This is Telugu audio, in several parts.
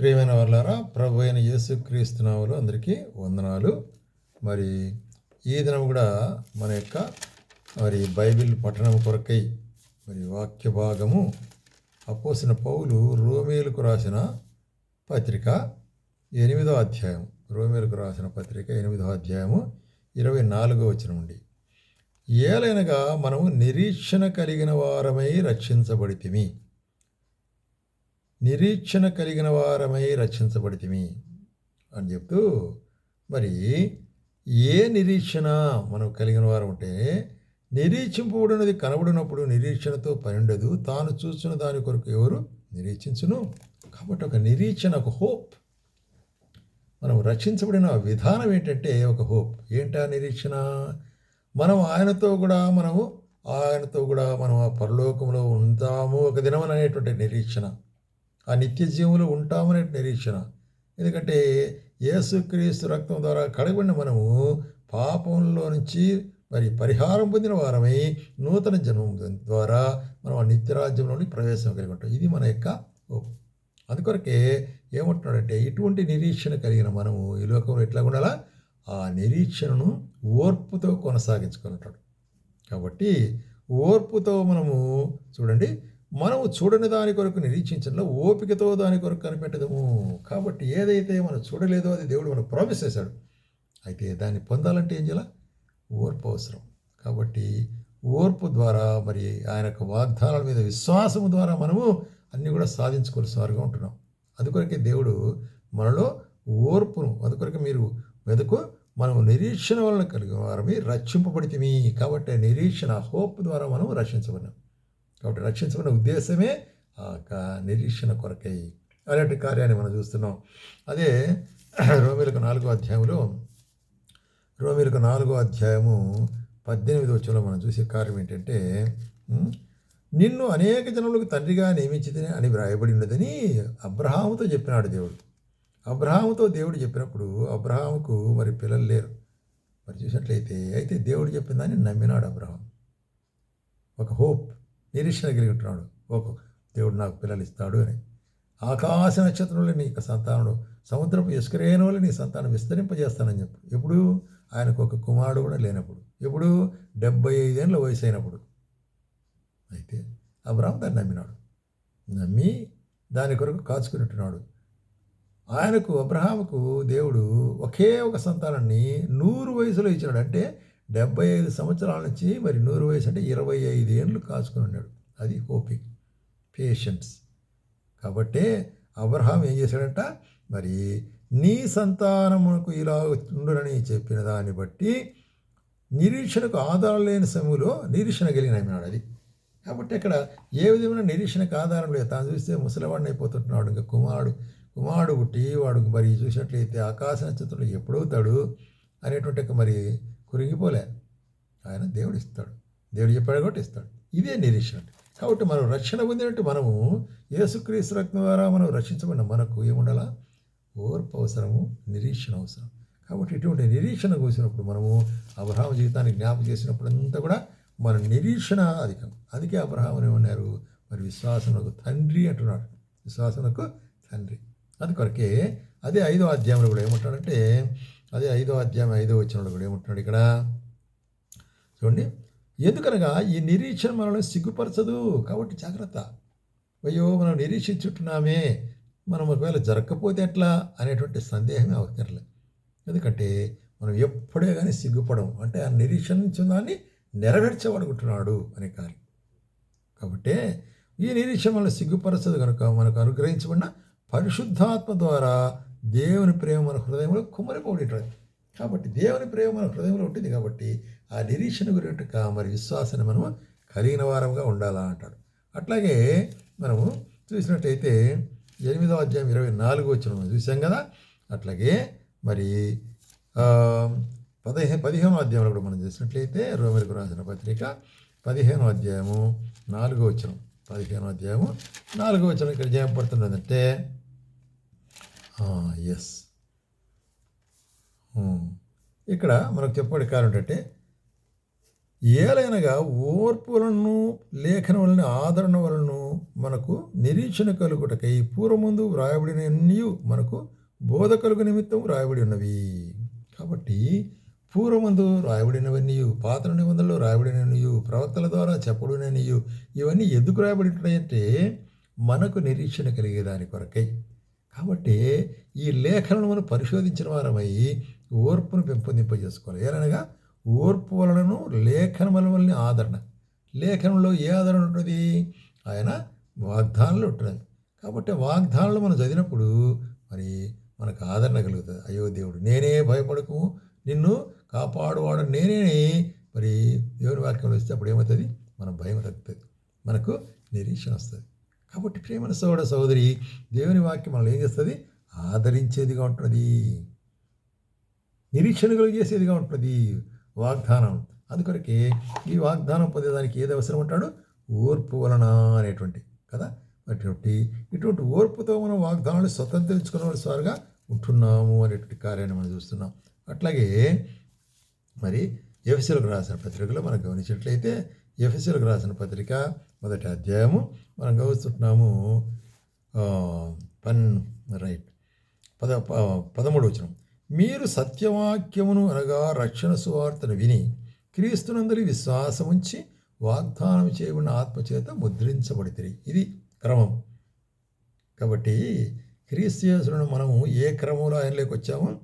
ప్రియమైన వాళ్ళారా ప్రభు అయిన యేసుక్రీస్తు నామములో అందరికీ వందనాలు. మరి ఈ దినం కూడా మన యొక్క మరి బైబిల్ పఠనం కొరకై మరి వాక్య భాగము అపోసిన పౌలు రోమేలకు రాసిన పత్రిక ఎనిమిదో అధ్యాయం రోమేలకు రాసిన పత్రిక ఎనిమిదో అధ్యాయము ఇరవై నాలుగో వచ్చిన నుండి. ఏలైనగా మనము నిరీక్షణ కలిగిన వారమై రక్షించబడితిమి. నిరీక్షణ కలిగిన వారమై రక్షించబడితిమి అని చెప్తూ మరి ఏ నిరీక్షణ మనం కలిగిన వారం ఉంటే నిరీక్షింపబడినది కనబడినప్పుడు నిరీక్షణతో పని ఉండదు తాను చూసిన దాని కొరకు ఎవరు నిరీక్షించును? కాబట్టి ఒక నిరీక్షణ ఒక హోప్. మనం రక్షించబడిన విధానం ఏంటంటే ఒక హోప్. ఏంటా నిరీక్షణ? మనం ఆయనతో కూడా మనము ఆయనతో కూడా మనం ఆ పరలోకంలో ఉంటాము ఒక దినం అనేటువంటి నిరీక్షణ. ఆ నిత్య జీవంలో ఉంటామనే నిరీక్షణ. ఎందుకంటే యేసుక్రీస్తు రక్తం ద్వారా కడగబడిన మనము పాపంలో నుంచి మరి పరిహారం పొందిన వారమై నూతన జన్మం ద్వారా మనం ఆ నిత్యరాజ్యంలోని ప్రవేశం కలిగి ఉంటాం. ఇది మన యొక్క అందుకొరకే ఏమంటున్నాడంటే ఇటువంటి నిరీక్షణ కలిగిన మనము ఈ లోకంలో ఎట్లా ఉండాలా? ఆ నిరీక్షణను ఓర్పుతో కొనసాగించుకుంటాడు కాబట్టి ఓర్పుతో మనము చూడండి మనము చూడని దాని కొరకు నిరీక్షించడంలో ఓపికతో దాని కొరకు కనిపెట్టదము కాబట్టి ఏదైతే మనం చూడలేదో అది దేవుడు మనకు ప్రామిస్ చేశాడు. అయితే దాన్ని పొందాలంటే ఏం చేయాలి? ఓర్పు అవసరం. కాబట్టి ఓర్పు ద్వారా మరి ఆయన యొక్క వాగ్దానాల మీద విశ్వాసం ద్వారా మనము అన్నీ కూడా సాధించుకోవాల్సిన వారుగా ఉంటున్నాం. అందుకొరకే దేవుడు మనలో ఓర్పును అందుకొరకే మీరు వెతుకు మనము నిరీక్షణ వలన కలిగిన వారమే రక్షింపబడితే కాబట్టి నిరీక్షణ హోప్ ద్వారా మనం రక్షించబడినాం. కాబట్టి రక్షించబడిన ఉద్దేశమే ఆ యొక్క నిరీక్షణ కొరకై అలాంటి కార్యాన్ని మనం చూస్తున్నాం. అదే రోమిలకు నాలుగో అధ్యాయంలో రోమిలకు నాలుగో అధ్యాయము పద్దెనిమిది వచ్చంలో మనం చూసే కార్యం ఏంటంటే నిన్ను అనేక జనములకు తండ్రిగా నియమించదని అని వ్రాయబడి ఉన్నదని అబ్రహాముతో చెప్పినాడు దేవుడు. అబ్రహాముతో దేవుడు చెప్పినప్పుడు అబ్రహాముకు మరి పిల్లలు లేరు. మరి చూసినట్లయితే అయితే దేవుడు చెప్పిన దాన్ని నమ్మినాడు అబ్రహాం. ఒక హోప్. నిరీక్షణ కలిగి ఉంటున్నాడు. ఒక దేవుడు నాకు పిల్లలు ఇస్తాడు అని. ఆకాశ నక్షత్రంలో నీ యొక్క సంతానుడు సముద్రపు ఇసుకరేణువులు నీ సంతానం విస్తరింపజేస్తానని చెప్పు. ఎప్పుడు? ఆయనకు ఒక కుమారుడు కూడా లేనప్పుడు. ఎప్పుడు? డెబ్బై ఐదేళ్ళ వయసు అయినప్పుడు. అయితే అబ్రాహం దాన్ని నమ్మినాడు. నమ్మి దాని కొరకు కాచుకున్నట్టున్నాడు. ఆయనకు అబ్రహాముకు దేవుడు ఒకే ఒక సంతానాన్ని నూరు వయసులో ఇచ్చినాడు. అంటే డెబ్బై ఐదు సంవత్సరాల నుంచి మరి నూరు వయసు అంటే ఇరవై ఐదు ఏళ్ళు కాచుకుని ఉన్నాడు. అది హోపింగ్ పేషెన్స్ కాబట్టే అబ్రహాం ఏం చేశాడంట? మరి నీ సంతానమునకు ఇలా ఉండునని చెప్పిన దాన్ని బట్టి నిరీక్షణకు ఆధారం లేని సమయంలో నిరీక్షణ కలిగిన అయినాడు అది. కాబట్టి ఇక్కడ ఏ విధమైన నిరీక్షణకు ఆధారం లేదు. తాను చూస్తే ముసలివాడిని అయిపోతుంటున్నాడు. ఇంకా కుమారుడు కుమారుడు పుట్టి వాడు మరి చూసినట్లయితే ఆకాశ నక్షత్రంలో ఎప్పుడవుతాడు అనేటువంటి మరి కురిగిపోలే. ఆయన దేవుడు ఇస్తాడు దేవుడు చెప్పాడు కాబట్టి ఇస్తాడు. ఇదే నిరీక్షణ. కాబట్టి మనం రక్షణ పొందినట్టు మనము యేసుక్రీస్తు రక్తం ద్వారా మనం రక్షించబడిన మనకు ఏముండాలా? ఓర్పు అవసరము నిరీక్షణ అవసరం. కాబట్టి ఇటువంటి నిరీక్షణ కూసినప్పుడు మనము అబ్రహాం జీవితాన్ని జ్ఞాపకం చేసినప్పుడు అంతా కూడా మన నిరీక్షణ అధికం. అందుకే అబ్రహాం ఏమన్నారు? మరి విశ్వాసములకు తండ్రి అంటున్నాడు. విశ్వాసములకు తండ్రి. అందుకొరకే అదే ఐదో అధ్యాయంలో కూడా ఏమంటాడంటే అదే ఐదో అధ్యాయం ఐదో వచ్చినప్పుడు కూడా ఏమంటున్నాడు ఇక్కడ? చూడండి. ఎందుకనగా ఈ నిరీక్షణ మనల్ని సిగ్గుపరచదు కాబట్టి జాగ్రత్త. అయ్యో మనం నిరీక్షించుంటున్నామే. మనం ఒకవేళ జరగకపోతే ఎట్లా అనేటువంటి సందేహమే అవసరంలే ఎందుకంటే మనం ఎప్పుడే కానీ సిగ్గుపడం అంటే ఆ నిరీక్షించిన దాన్ని నెరవేర్చబడుకుంటున్నాడు అనే కార్యం కాబట్టి ఈ నిరీక్షణ మనల్ని సిగ్గుపరచదు కనుక మనకు అనుగ్రహించబడిన పరిశుద్ధాత్మ ద్వారా దేవుని ప్రేమ మన హృదయంలో కుమ్మరిపోయేటది కాబట్టి దేవుని ప్రేమ మన హృదయంలో ఉంటుంది కాబట్టి ఆ నిరీక్షణ గురించి మరి విశ్వాసాన్ని మనము కలిగిన వారంగా ఉండాలా అంటాడు. అట్లాగే మనము చూసినట్టయితే ఎనిమిదో అధ్యాయం ఇరవై నాలుగు వచ్చిన మనం చూసాం కదా? అట్లాగే మరి పదిహే పదిహేను పదిహేనో అధ్యాయంలో కూడా మనం చూసినట్లయితే రోమిలకు రాసిన పత్రిక పదిహేనో అధ్యాయము నాలుగో వచ్చిన పదిహేనో అధ్యాయము నాలుగో వచ్చిన ఇక్కడ చేయబడుతున్నదంటే ఎస్ hmm. ఇక్కడ మనకు చెప్పబడే కారణం ఏంటంటే ఏలైనగా ఓర్పు వలన లేఖన వలన ఆదరణ వలన మనకు నిరీక్షణ కలుగుటకై పూర్వముందు వ్రాయబడినన్నీ మనకు బోధ కలుగు నిమిత్తం వ్రాయబడి ఉన్నవి. కాబట్టి పూర్వమందు రాయబడినవన్నీ పాత నిబంధనలు రాయబడినవి ప్రవర్తల ద్వారా చెప్పబడినయు ఇవన్నీ ఎందుకు రాయబడి ఉంటాయంటే మనకు నిరీక్షణ కలిగే దాని కొరకై. కాబట్టి ఈ లేఖలను మనం పరిశోధించిన వారమై ఓర్పును పెంపొందింపజేసుకోవాలి. ఏలనగా ఓర్పు వలనను లేఖనముల వలన ఆదరణ. లేఖనంలో ఏ ఆదరణ ఉంటుంది? ఆయన వాగ్దానాలు ఉంటున్నది కాబట్టి వాగ్దానాలు మనం చదివినప్పుడు మరి మనకు ఆదరణ కలుగుతుంది. అయ్యో దేవుడు నేనే భయపడకు నిన్ను కాపాడువాడు నేనే మరి దేవుని వాక్యంలో వస్తే అప్పుడు ఏమవుతుంది? మన భయం తగ్గుతుంది. మనకు నిరీక్షణ వస్తుంది. కాబట్టి ప్రేమన సోదర సోదరి దేవుని వాక్యం మనల్ని ఏం చేస్తుంది? ఆదరించేదిగా ఉంటుంది. నిరీక్షణ చేసేదిగా ఉంటుంది వాగ్దానం. అందుకొరకే ఈ వాగ్దానం పొందేదానికి ఏది అవసరం అంటాడు? ఓర్పు వలన అనేటువంటి కదా? అటువంటి ఇటువంటి ఓర్పుతో మనం వాగ్దానాలు స్వతంత్రించుకున్న వారుగా ఉంటున్నాము అనేటువంటి కార్యాన్ని మనం చూస్తున్నాం. అట్లాగే మరి ఎఫ్ఎస్ఎల్కు రాసిన పత్రికలో మనం గమనించినట్లయితే ఎఫ్ఎస్ఎల్కు రాసిన పత్రిక మొదటి అధ్యాయము మనం గమనిస్తున్నాము. పన్ రైట్. పద ప- పదమూడు వచ్చిన మీరు సత్యవాక్యమును అనగా రక్షణ సువార్తను విని క్రీస్తునందరి విశ్వాసం ఉంచి వాగ్దానం చేయబడిన ఆత్మచేత ముద్రించబడితే ఇది క్రమం. కాబట్టి క్రీస్తులను మనము ఏ క్రమంలో ఆయనలోకి వచ్చామో?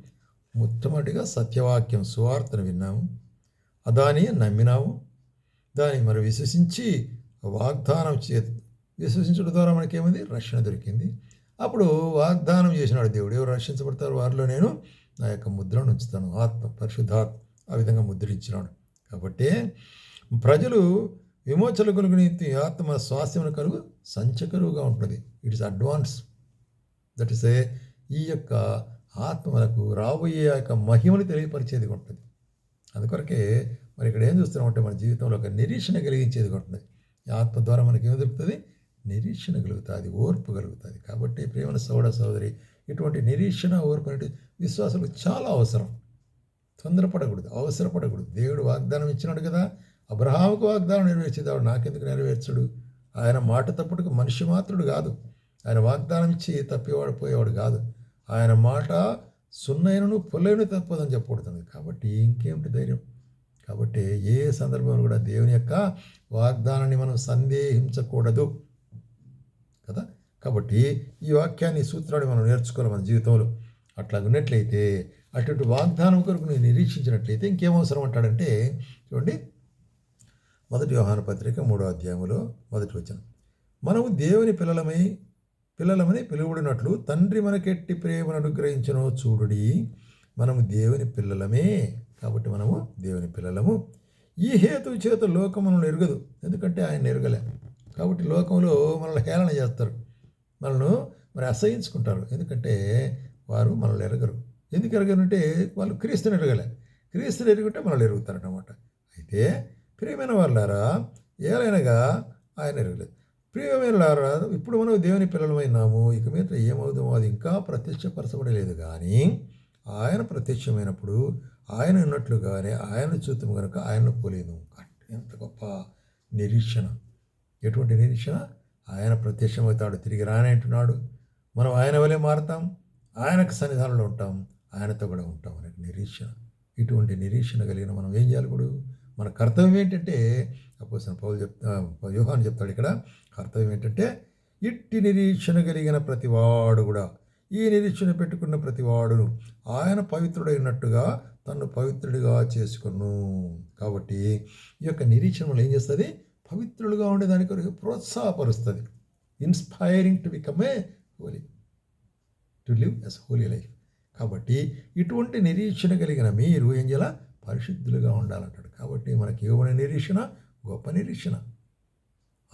మొట్టమొదటిగా సత్యవాక్యం సువార్తను విన్నాము. దాని నమ్మినాము. దాన్ని మరి విశ్వసించి వాగ్దానం చే విశ్వసించడం ద్వారా మనకేమైంది? రక్షణ దొరికింది. అప్పుడు వాగ్దానం చేసినాడు దేవుడు. ఎవరు రక్షించబడతారు వారిలో నేను నా యొక్క ముద్రను ఉంచుతాను. ఆత్మ పరిశుద్ధాత్మ ఆ విధంగా ముద్రించినాడు. కాబట్టి ప్రజలు విమోచన కలుగుని ఆత్మ స్వాస్థ్యం కలుగు సంచకరువుగా ఉంటుంది. It is advance that is a ఈ యొక్క ఆత్మలకు రాబోయే యొక్క మహిమను తెలియపరిచేది ఉంటుంది. అందుకొరకే మరి ఇక్కడ ఏం చూస్తున్నామంటే మన జీవితంలో ఒక నిరీక్షణ కలిగించేది ఉంటుంది. ఈ ఆత్మ ద్వారా మనకి ఏం దొరుకుతుంది? నిరీక్షణ కలుగుతుంది ఓర్పు కలుగుతుంది. కాబట్టి ప్రేమన సోదర సోదరి ఇటువంటి నిరీక్షణ ఓర్పు అనేది విశ్వాసాలకు చాలా అవసరం. తొందరపడకూడదు అవసరపడకూడదు. దేవుడు వాగ్దానం ఇచ్చినాడు కదా అబ్రహాముకు వాగ్దానం నెరవేర్చేదాడు నాకెందుకు నెరవేర్చడు? ఆయన మాట తప్పుడుకు మనిషి మాత్రుడు కాదు. ఆయన వాగ్దానం ఇచ్చి తప్పేవాడు పోయేవాడు కాదు. ఆయన మాట సున్నైనను పొల్లైన తప్పదని చెప్పబడుతుంది. కాబట్టి ఇంకేమిటి ధైర్యం? కాబట్టి ఏ సందర్భంలో కూడా దేవుని యొక్క వాగ్దానాన్ని మనం సందేహించకూడదు కదా? కాబట్టి ఈ వాక్యాన్ని సూత్రాన్ని మనం నేర్చుకోవాలి మన జీవితంలో. అట్లా ఉన్నట్లయితే అటువంటి వాగ్దానం కొరకు నేను నిరీక్షించినట్లయితే ఇంకేం అవసరం అంటాడంటే చూడండి మొదటి వ్యవహార పత్రిక మూడో అధ్యాయంలో మొదటి వచ్చిన మనము దేవుని పిల్లలమై పిల్లలమని పిలువడినట్లు తండ్రి మనకెట్టి ప్రేమను అనుగ్రహించనో చూడుడి. మనము దేవుని పిల్లలమే కాబట్టి మనము దేవుని పిల్లలము. ఈ హేతు చేత లోకం మనల్ని ఎరగదు. ఎందుకంటే ఆయన ఎరగలే. కాబట్టి లోకంలో మనల్ని హేళన చేస్తారు. మనల్ని మరి అసహించుకుంటారు. ఎందుకంటే వారు మనల్ని ఎరగరు. ఎందుకు ఎరగరంటే వాళ్ళు క్రీస్తుని ఎరగలే. క్రీస్తుని ఎరుగుంటే మనల్ని ఎరుగుతారన్నమాట. అయితే ప్రియమైన వాళ్ళారా ఏలైనగా ఆయన ఎరగలేదు. ప్రియమైన ఇప్పుడు మనం దేవుని పిల్లలమైనాము ఇక మీద ఏమవుతామో అది ఇంకా ప్రత్యక్షపరచబడలేదు కానీ ఆయన ప్రత్యక్షమైనప్పుడు ఆయన ఉన్నట్లుగానే ఆయన చూద్దాం కనుక ఆయనను పోలేదు ఎంత గొప్ప నిరీక్షణ. ఎటువంటి నిరీక్షణ? ఆయన ప్రత్యక్షమవుతాడు తిరిగి రానంటున్నాడు మనం ఆయన వలె మారుతాం ఆయనకు సన్నిధానంలో ఉంటాం ఆయనతో కూడా ఉంటాం అనే నిరీక్షణ. ఇటువంటి నిరీక్షణ కలిగిన మనం ఏం చేయాలి ఇప్పుడు? మన కర్తవ్యం ఏంటంటే అపోసిన పౌలు చెప్తా వ్యూహాన్ని చెప్తాడు ఇక్కడ కర్తవ్యం ఏంటంటే ఇట్టి నిరీక్షణ కలిగిన ప్రతివాడు కూడా ఈ నిరీక్షణ పెట్టుకున్న ప్రతివాడును ఆయన పవిత్రుడైనట్టుగా తను పవిత్రుడిగా చేసుకును. కాబట్టి ఈ యొక్క నిరీక్షణ వల్ల ఏం చేస్తుంది? పవిత్రులుగా ఉండేదాని కొరకు ప్రోత్సాహపరుస్తుంది. Inspiring to become a holy to live as holy life కాబట్టి ఇటువంటి నిరీక్షణ కలిగిన మీరు ఏం చేయాల? పరిశుద్ధులుగా ఉండాలంటాడు. కాబట్టి మనకి ఇవ్వబడిన నిరీక్షణ గొప్ప నిరీక్షణ.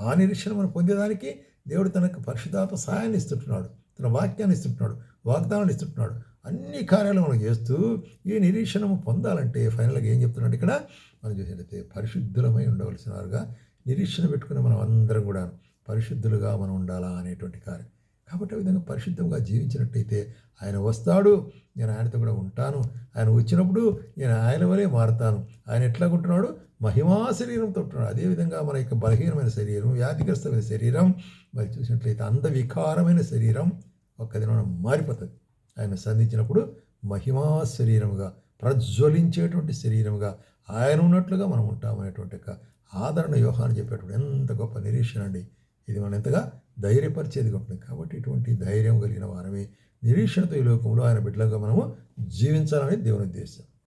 ఆ నిరీక్షణ మనం పొందేదానికి దేవుడు తనకు పరిశుధాత్మ సహాయాన్ని ఇస్తుంటున్నాడు. తన వాక్యాన్ని ఇస్తుంటున్నాడు. వాగ్దానాన్ని ఇస్తుంటున్నాడు. అన్ని కార్యాలు మనం చేస్తూ ఈ నిరీక్షణము పొందాలంటే ఫైనల్గా ఏం చెప్తున్నాడు ఇక్కడ? మనం చూసినట్లయితే పరిశుద్ధులమై ఉండవలసిన వారుగా నిరీక్షణ పెట్టుకుని మనం అందరం కూడా పరిశుద్ధులుగా మనం ఉండాలా అనేటువంటి కార్యం. కాబట్టి ఆ విధంగా పరిశుద్ధంగా జీవించినట్టయితే ఆయన వస్తాడు నేను ఆయనతో కూడా ఉంటాను. ఆయన వచ్చినప్పుడు నేను ఆయన వలె మారుతాను. ఆయన ఎట్లా ఉంటున్నాడు మహిమా శరీరంతో ఉంటున్నాడు. అదేవిధంగా మన యొక్క బలహీనమైన శరీరం వ్యాధిగ్రస్తమైన శరీరం మరి చూసినట్లయితే అందవికారమైన శరీరం ఒక్క దినం మారిపోతుంది. ఆయన సంధించినప్పుడు మహిమా శరీరముగా ప్రజ్వలించేటువంటి శరీరముగా ఆయన ఉన్నట్లుగా మనం ఉంటామనేటువంటి యొక్క ఆదరణ వ్యూహాన్ని చెప్పేటువంటి ఎంత గొప్ప నిరీక్షణ అండి. ఇది మనం ఎంతగా ధైర్యపరిచేదిగా ఉంటుంది. కాబట్టి ఇటువంటి ధైర్యం కలిగిన వారమే నిరీక్షణతో ఈ లోకంలో ఆయన బిడ్డలుగా మనము జీవించాలని దేవుని ఉద్దేశం.